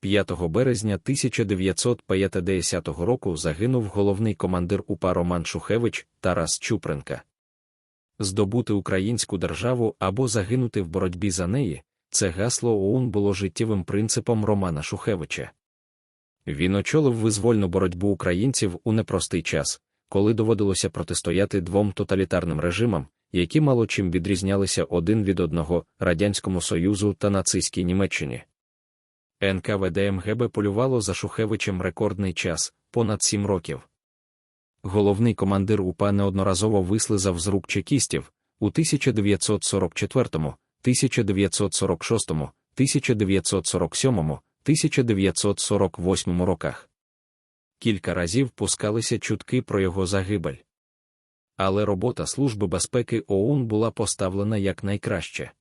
5 березня 1950 року загинув головний командир УПА Роман Шухевич Тарас Чупренка. Здобути українську державу або загинути в боротьбі за неї це гасло ОУН було життєвим принципом Романа Шухевича. Він очолив визвольну боротьбу українців у непростий час, коли доводилося протистояти двом тоталітарним режимам, які мало чим відрізнялися один від одного Радянському Союзу та нацистській Німеччині. НКВД МГБ полювало за Шухевичем рекордний час понад сім років. Головний командир УПА неодноразово вислизав з рук чекістів у 1944, 1946, 1947, 1948 роках. Кілька разів пускалися чутки про його загибель. Але робота Служби безпеки ОУН була поставлена якнайкраще.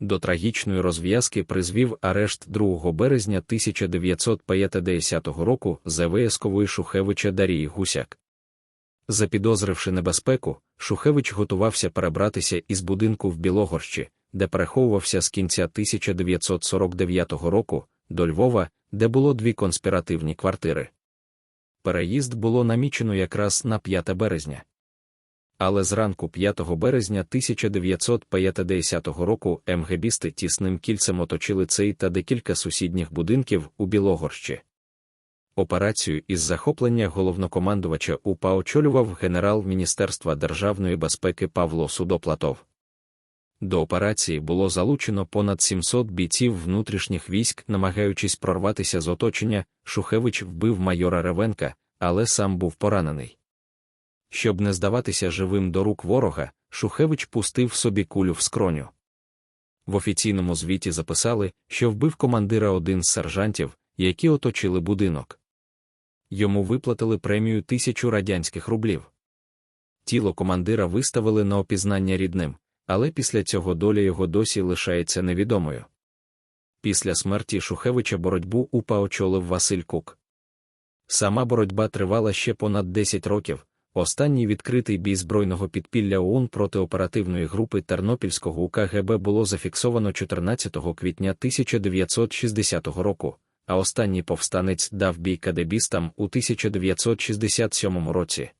До трагічної розв'язки призвів арешт 2 березня 1950 року ЗВСкової Шухевича Дарії Гусяк. Запідозривши небезпеку, Шухевич готувався перебратися із будинку в Білогорщі, де переховувався з кінця 1949 року, до Львова, де було дві конспіративні квартири. Переїзд було намічено якраз на 5 березня. Але зранку 5 березня 1950 року МГБісти тісним кільцем оточили цей та декілька сусідніх будинків у Білогорщі. Операцію із захоплення головнокомандувача УПА очолював генерал Міністерства державної безпеки Павло Судоплатов. До операції було залучено понад 700 бійців внутрішніх військ, намагаючись прорватися з оточення, Шухевич вбив майора Ревенка, але сам був поранений. Щоб не здаватися живим до рук ворога, Шухевич пустив собі кулю в скроню. В офіційному звіті записали, що вбив командира один з сержантів, які оточили будинок. Йому виплатили премію тисячу радянських рублів. Тіло командира виставили на опізнання рідним, але після цього доля його досі лишається невідомою. Після смерті Шухевича боротьбу УПА очолив Василь Кук. Сама боротьба тривала ще понад 10 років. Останній відкритий бій збройного підпілля ОУН проти оперативної групи Тернопільського УКГБ було зафіксовано 14 квітня 1960 року, а останній повстанець дав бій кадебістам у 1967 році.